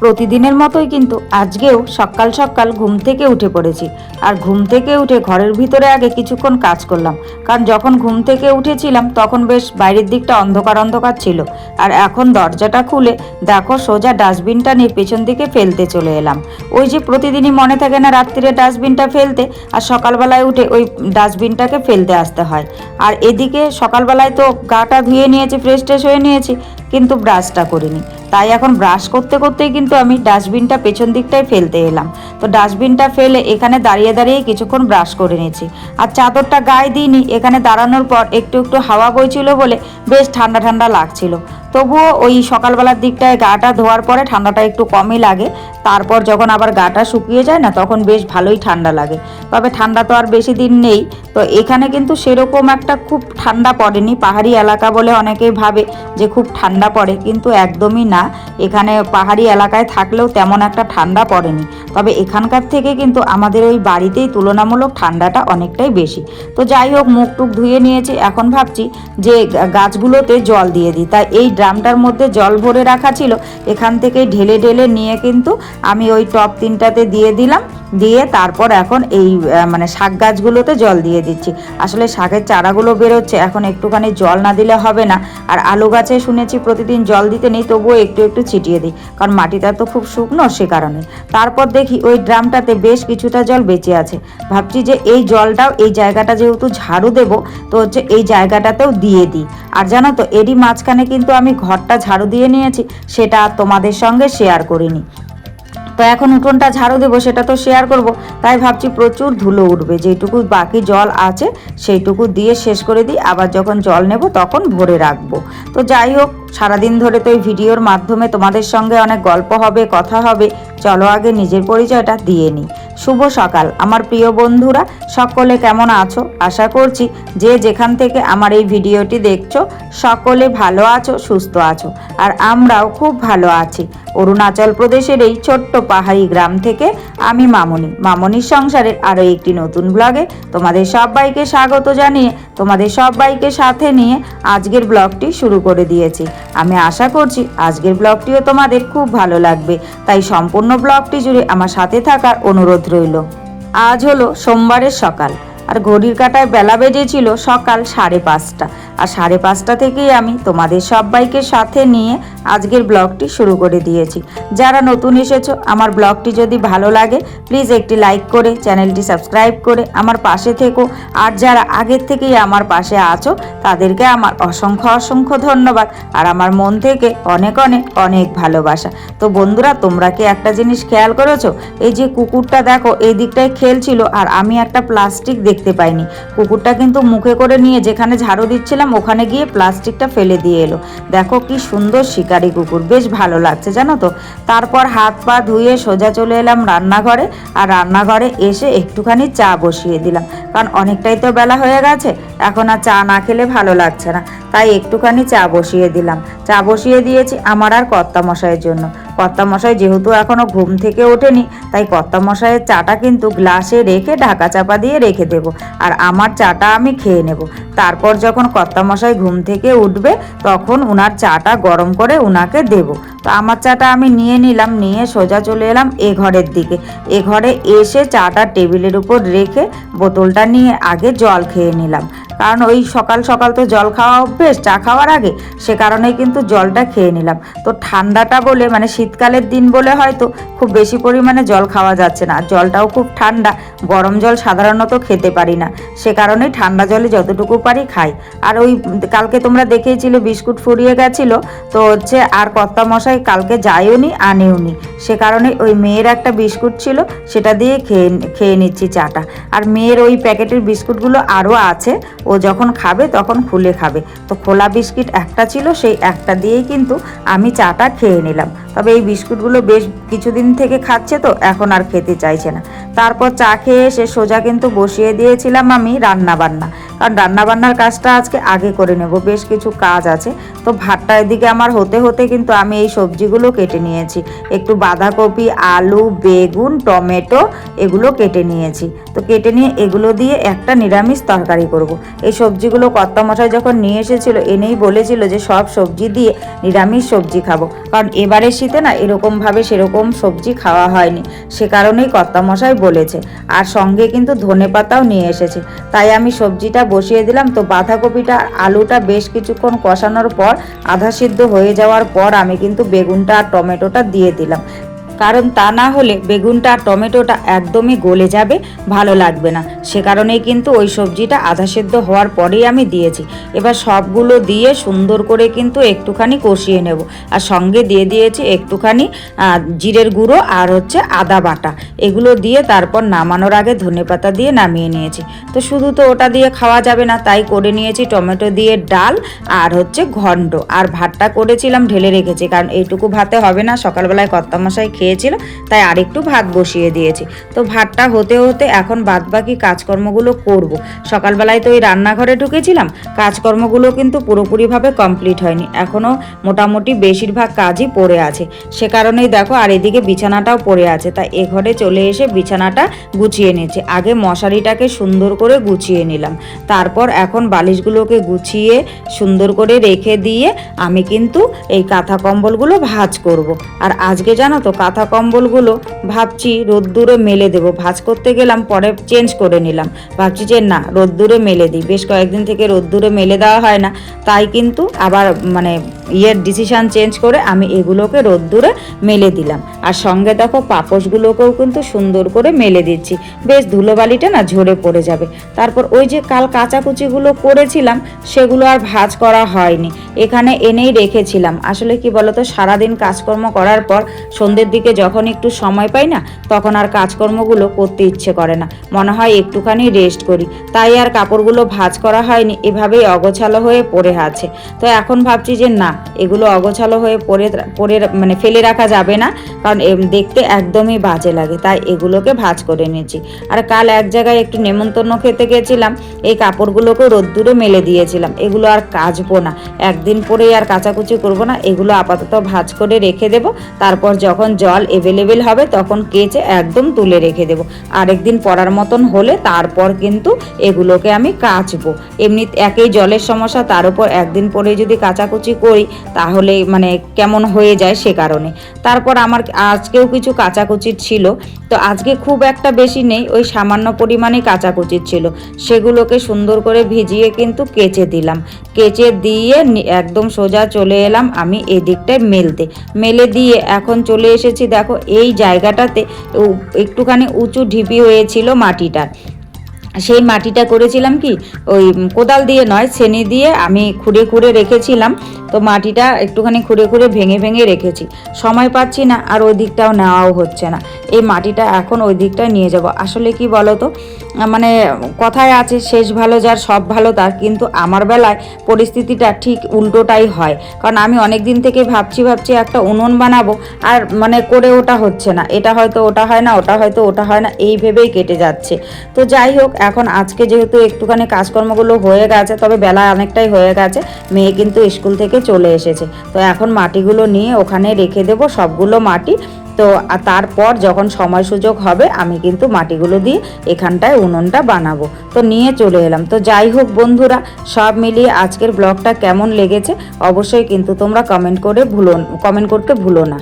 প্রতিদিনের মতোই কিন্তু আজকেও সকাল সকাল ঘুম থেকে উঠে পড়েছি। আর ঘুম থেকে উঠে ঘরের ভিতরে আগে কিছুক্ষণ কাজ করলাম। কারণ যখন ঘুম থেকে উঠেছিলাম, তখন বেশ বাইরের দিকটা অন্ধকার অন্ধকার ছিল। আর এখন দরজাটা খুলে দেখো সোজা ডাস্টবিনটা নিয়ে পেছন দিকে ফেলতে চলে এলাম। ওই যে প্রতিদিনই মনে থাকে না রাত্রিরে ডাস্টবিনটা ফেলতে, আর সকালবেলায় উঠে ওই ডাস্টবিনটাকে ফেলতে আসতে হয়। আর এদিকে সকালবেলায় তো গাটা ধুয়ে নিয়েছি ফ্রেশ ট্রেশ হয়ে নিয়েছি, কিন্তু ব্রাশটা করিনি। তাই এখন ব্রাশ করতে করতেই কিন্তু আমি ডাস্টবিনটা পেছন দিকটায় ফেলতে এলাম। তো ডাস্টবিনটা ফেলে এখানে দাঁড়িয়ে দাঁড়িয়ে কিছুক্ষণ ব্রাশ করে নিয়েছি। আর চাদরটা গায়ে দিইনি, এখানে দাঁড়ানোর পর একটু একটু হাওয়া বইছিল বলে বেশ ঠান্ডা ঠান্ডা লাগছিল। তবুও ওই সকালবেলার দিকটায় গাটা ধোয়ার পরে ঠান্ডাটা একটু কমই লাগে। তারপর যখন আবার গাটা শুকিয়ে যায় না, তখন বেশ ভালোই ঠান্ডা লাগে। তবে ঠান্ডা তো আর বেশি দিন নেই। তো এখানে কিন্তু সেরকম একটা খুব ঠান্ডা পড়েনি। পাহাড়ি এলাকা বলে অনেকেই ভাবে যে খুব ঠান্ডা পড়ে, কিন্তু একদমই না। এখানে পাহাড়ি এলাকায় থাকলেও তেমন একটা ঠান্ডা পড়েনি। তবে এখানকার থেকে কিন্তু আমাদের ওই বাড়িতেই তুলনামূলক ঠান্ডাটা অনেকটাই বেশি। তো যাই হোক, মুখ টুক ধুয়ে নিয়েছি। এখন ভাবছি যে গাছগুলোতে জল দিয়ে দিই। তাই এই ড্রামটার মধ্যে জল ভরে রাখা ছিল, এখান থেকে ঢেলে ঢেলে নিয়ে কিন্তু আমি ওই টপ তিনটাতে দিয়ে দিলাম, দিয়ে তারপর এখন এই মানে শাক গাছগুলোতে জল দিয়ে দিচ্ছি। আসলে শাকের চারাগুলো বেরোচ্ছে, এখন একটুখানি জল না দিলে হবে না। আর আলু গাছে শুনেছি প্রতিদিন জল দিতে নেই, তবুও একটু একটু ছিটিয়ে দিই, কারণ মাটিটা তো খুব শুকনো সে কারণে। তারপর দেখি ওই ড্রামটাতে বেশ কিছুটা জল বেঁচে আছে। ভাবছি যে এই জলটাও এই জায়গাটা যেহেতু ঝাড়ু দেব, তো হচ্ছে এই জায়গাটাতেও দিয়ে দিই। আর জানো তো, এরই মাঝখানে কিন্তু আমি ঘরটা ঝাড়ু দিয়ে নিয়েছি, সেটা তোমাদের সঙ্গে শেয়ার করিনি। তো এখন উঠোনটা ঝাড়ু দেবো, সেটা তো শেয়ার করব। তাই ভাবছি প্রচুর ধুলো উঠবে, যেটুকু বাকি জল আছে, সেইটুকু দিয়ে শেষ করে দিই। আবার যখন জল নেব, তখন ভরে রাখব। তো যাই হোক সারাদিন ধরে তো এই ভিডিওর মাধ্যমে তোমাদের সঙ্গে অনেক গল্প হবে, কথা হবে। চলো আগে নিজের পরিচয়টা দিয়ে নিই। শুভ সকাল। আমার প্রিয় বন্ধুরা, সকলে কেমন আছো? আশা করছি যে যেখান থেকে আমার এই ভিডিওটি দেখছ, সকলে ভালো আছো, সুস্থ আছো। আর আমরাও খুব ভালো আছি। অরুণাচল প্রদেশের এই ছোট্ট পাহাড়ি গ্রাম থেকে আমি মামনি। মামনির সংসারের আরও একটি নতুন ব্লগে তোমাদের সবাইকে স্বাগত জানিয়ে, তোমাদের সবাইকে সাথে নিয়ে আজকের ব্লগটি শুরু করে দিয়েছি। আমি আশা করছি আজকের ব্লগটিও তোমাদের খুব ভালো লাগবে। তাই সম্পূর্ণ ব্লগটি জুড়ে আমার সাথে থাকার অনুরোধ রইল। আজ হলো সোমবারের সকাল। আর ঘড়ির কাটায় বেলা বেজেছিল সকাল সাড়ে পাঁচটা। আর সাড়ে পাঁচটা থেকেই আমি তোমাদের সবাইকে সাথে নিয়ে আজকের ব্লগটি শুরু করে দিয়েছি। যারা নতুন এসেছ, আমার ব্লগটি যদি ভালো লাগে প্লিজ একটি লাইক করে, চ্যানেলটি সাবস্ক্রাইব করে আমার পাশে থেকো। আর যারা আগের থেকেই আমার পাশে আছো, তাদেরকে আমার অসংখ্য অসংখ্য ধন্যবাদ। আর আমার মন থেকে অনেক অনেক অনেক ভালোবাসা। তো বন্ধুরা, তোমরা কি একটা জিনিস খেয়াল করেছ? এই যে কুকুরটা দেখো, এই দিকটায় খেলছিল, আর আমি একটা প্লাস্টিক দেখতে পাইনি। কুকুরটা কিন্তু মুখে করে নিয়ে যেখানে ঝাড়ু দিচ্ছিলাম, ওখানে গিয়ে প্লাস্টিকটা ফেলে দিয়ে এলো। দেখো কি সুন্দর শিকারি কুকুর, বেশ ভালো লাগছে জানো তো? তারপর হাত পা ধুয়ে সোজা চলে এলাম রান্নাঘরে, আর রান্নাঘরে এসে একটুখানি চা বসিয়ে দিলাম। কারণ অনেকটাই তো বেলা হয়ে গেছে, এখন আর চা না খেলে ভালো লাগছে না। তাই একটুখানি চা বসিয়ে দিলাম। চা বসিয়ে দিয়েছি আমার আর কর্তা মশাইয়ের জন্য। কর্তা মশাই যেহেতু এখনও ঘুম থেকে ওঠেনি, তাই কর্তা মশাইয়ের চাটা কিন্তু গ্লাসে রেখে ঢাকা চাপা দিয়ে রেখে দেবো আর আমার চাটা আমি খেয়ে নেব। তারপর যখন কর্তা মশাই ঘুম থেকে উঠবে, তখন উনার চাটা গরম করে উনাকে দেব। তো আমার চাটা আমি নিয়ে নিলাম, নিয়ে সোজা চলে এলাম এ ঘরের দিকে। এ ঘরে এসে চাটা টেবিলের উপর রেখে বোতলটা নিয়ে আগে জল খেয়ে নিলাম। কারণ ওই সকাল সকাল তো জল খাওয়া অভ্যেস, চা খাওয়ার আগে সে কারণেই কিন্তু জলটা খেয়ে নিলাম। তো ঠান্ডাটা বলে মানে শীতকালের দিন বলে হয়তো খুব বেশি পরিমাণে জল খাওয়া যাচ্ছে না। জলটাও খুব ঠান্ডা, গরম জল সাধারণত খেতে পারি না। সে কারণেই ঠান্ডা জলে যতটুকু পারি খাই। আর ওই কালকে তোমরা দেখেইছিলে বিস্কুট ফুরিয়ে গেছিল, তো হচ্ছে আর কর্তা মশাই কালকে যাইও নি, আনেও নি। সে কারণে ওই মেয়ের একটা বিস্কুট ছিল, সেটা দিয়ে খেয়ে খেয়ে নিচ্ছি চাটা। আর মেয়ের ওই প্যাকেটের বিস্কুটগুলো আরও আছে ও যখন খাবে তখন খুলে খাবে। তো খোলা বিস্কিট একটা ছিল, সেই একটা দিয়েই কিন্তু আমি চাটা খেয়ে নিলাম। তবে এই বিস্কুটগুলো বেশ কিছুদিন থেকে খাচ্ছে তো, এখন আর খেতে চাইছে না। তারপর চা খেয়ে এসে সোজা কিন্তু বসিয়ে দিয়েছিলাম আমি রান্না বান্না কারণ রান্নাবান্নার কাজটা আজকে আগে করে নেব, বেশ কিছু কাজ আছে। তো ভাতটা এদিকে আমার হতে হতে কিন্তু আমি এই সবজিগুলো কেটে নিয়েছি। একটু বাঁধাকপি, আলু, বেগুন, টমেটো এগুলো কেটে নিয়েছি। তো কেটে নিয়ে এগুলো দিয়ে একটা নিরামিষ তরকারি করব। এই সবজিগুলো কর্তামশাই যখন নিয়ে এসেছিল, এনেই বলেছিল যে সব সবজি দিয়ে নিরামিষ সবজি খাব। কারণ এবারের শীতে না এরকমভাবে সেরকম সবজি খাওয়া হয়নি। সে কারণেই কর্তামশাই বলেছে। আর সঙ্গে কিন্তু ধনে পাতাও নিয়ে এসেছে। তাই আমি সবজিটা বসিয়ে দিলাম। তো বাঁধাকপিটা, আলুটা বেশ কিছুক্ষণ কষানোর পর আধা সিদ্ধ হয়ে যাওয়ার পর আমি কিন্তু বেগুনটা আর টমেটোটা দিয়ে দিলাম। কারণ তা না হলে বেগুনটা টমেটোটা একদমই গলে যাবে, ভালো লাগবে না। সে কারণেই কিন্তু ওই সবজিটা আধা সেদ্ধ হওয়ার পরেই আমি দিয়েছি। এবার সবগুলো দিয়ে সুন্দর করে কিন্তু একটুখানি কষিয়ে নেব। আর সঙ্গে দিয়ে দিয়েছি একটুখানি জিরের গুঁড়ো আর হচ্ছে আদা বাটা। এগুলো দিয়ে তারপর নামানোর আগে ধনেপাতা দিয়ে নামিয়ে নিয়েছি। তো শুধু তো ওটা দিয়ে খাওয়া যাবে না, তাই করে নিয়েছি টমেটো দিয়ে ডাল আর হচ্ছে ঘন্ট। আর ভাতটা করেছিলাম ঢেলে রেখেছি, কারণ এইটুকু ভাতে হবে না, সকালবেলায় কর্তামশাই খেয়েছিল, তাই আরেকটু ভাত বসিয়ে দিয়েছি। তো ভাতটা হতে হতে এখন বাদবাকি কাজকর্মগুলো করব। সকালবেলায় তো ওই রান্নাঘরে ঢুকেছিলাম, কাজকর্মগুলো কিন্তু পুরোপুরিভাবে কমপ্লিট হয়নি। এখনও মোটামুটি বেশিরভাগ কাজই পড়ে আছে। সে কারণেই দেখো আর এদিকে বিছানাটাও পড়ে আছে। তাই এ ঘরে চলে এসে বিছানাটা গুছিয়ে নিয়েছি। আগে মশারিটাকে সুন্দর করে গুছিয়ে নিলাম। তারপর এখন বালিশগুলোকে গুছিয়ে সুন্দর করে রেখে দিয়ে আমি কিন্তু এই কাঁথা কম্বলগুলো ভাজ করব। আর আজকে জানো তো কাঁথা কম্বলগুলো, ভাবছি রোদ্দুরে মেলে দেবো। ভাঁজ করতে গেলাম, পরে চেঞ্জ করে নিলাম। ভাবছি যে না, রোদ্দুরে মেলে দিই। বেশ কয়েকদিন থেকে রোদ্দুরে মেলে দেওয়া হয় না। তাই কিন্তু আবার মানে ইয়ের ডিসিশান চেঞ্জ করে আমি এগুলোকে রোদ্দুরে মেলে দিলাম। আর সঙ্গে দেখো, পাপোশগুলোকেও কিন্তু সুন্দর করে মেলে দিচ্ছি। বেশ ধুলোবালিটা না ঝরে পড়ে যাবে। তারপর ওই যে কাল কাচাকুচিগুলো করেছিলাম, সেগুলো আর ভাজ করা হয়নি। এখানে এনেই রেখেছিলাম। আসলে কি বলতো, সারাদিন কাজকর্ম করার পর সন্ধ্যের দিকে যখন একটু সময় পাই না, তখন আর কাজকর্মগুলো করতে ইচ্ছে করে না। মনে হয় একটুখানি রেস্ট করি। তাই আর কাপড়গুলো ভাজ করা হয়নি, এভাবেই অগোছালো হয়ে পড়ে আছে। তো এখন ভাবছি যে না, এগুলো অগোছালো হয়ে পড়ে পড়ে মানে ফেলে রাখা যাবে না, কারণ দেখতে একদমই বাজে লাগে। তাই এগুলোকে ভাজ করে নিয়েছি। আর কাল এক জায়গায় একটু নেমন্তন্ন খেতে গেছিলাম, এই কাপড়গুলোকে রোদ্দুরে মেলে দিয়েছিলাম। এগুলো আর কাচবো না। একদিন পরেই আর কাচাকুচি করব না। এগুলো আপাতত ভাজ করে রেখে দেব। তারপর যখন জল এভেলেবেল হবে, তখন কেচে একদম তুলে রেখে দেব। আরেকদিন পরার মতন হলে তারপর কিন্তু এগুলোকে আমি কাচবো। এমনি একই জলের সমস্যা, তার উপর একদিন পরে যদি কাচাকুচি করি, তাহলে মানে কেমন হয়ে যায় সে কারণে। তারপর আমার আজকেও কিছু কাচাকুচির ছিল, তো আজকে খুব একটা বেশি নেই, ওই সামান্য পরিমাণে কাচাকুচির ছিল। সেগুলোকে সুন্দর করে ভিজিয়ে কিন্তু কেচে দিলাম। কেচে দিয়ে একদম সোজা চলে এলাম আমি এদিকটায় মেলতে। মেলে দিয়ে এখন চলে এসেছি দেখো এই জায়গাটাতে একটুখানি উঁচু ঢিপি হয়েছিল মাটিটার। সেই মাটিটা করেছিলাম কি, ওই কোদাল দিয়ে নয়, ছেনি দিয়ে আমি খুঁড়ে খুঁড়ে রেখেছিলাম। তো মাটিটা একটুখানি খুঁড়ে খুঁড়ে ভেঙে ভেঙে রেখেছি। সময় পাচ্ছি না, আর ওই দিকটাও নেওয়াও হচ্ছে না। এই মাটিটা এখন ওই দিকটায় নিয়ে যাব। আসলে কি বলো তো মানে কথায় আছে, শেষ ভালো যার, সব ভালো তার। কিন্তু আমার বেলায় পরিস্থিতিটা ঠিক উল্টোটাই হয়। কারণ আমি অনেক দিন থেকে ভাবছি ভাবছি একটা উনুন বানাবো, আর মানে করে ওটা হচ্ছে না। এটা হয়তো ওটা হয় না, ওটা হয়তো ওটা হয় না, এই ভেবেই কেটে যাচ্ছে। তো যাই হোক এখন আজকে যেহেতু একটুখানি কাজকর্মগুলো হয়ে গেছে, তবে বেলা অনেকটাই হয়ে গেছে, মেয়ে কিন্তু স্কুল থেকে চলে এসেছে। তো এখন মাটিগুলো নিয়ে ওখানে রেখে দেবো সবগুলো মাটি। তো তারপর যখন সময় সুযোগ হবে, আমি কিন্তু মাটিগুলো দিয়ে এখানটায় উনুনটা বানাবো। তো নিয়ে চলে এলাম। তো যাই হোক বন্ধুরা, সব মিলিয়ে আজকের ব্লগটা কেমন লেগেছে, অবশ্যই কিন্তু তোমরা কমেন্ট করে ভুলো কমেন্ট করতে ভুলো না।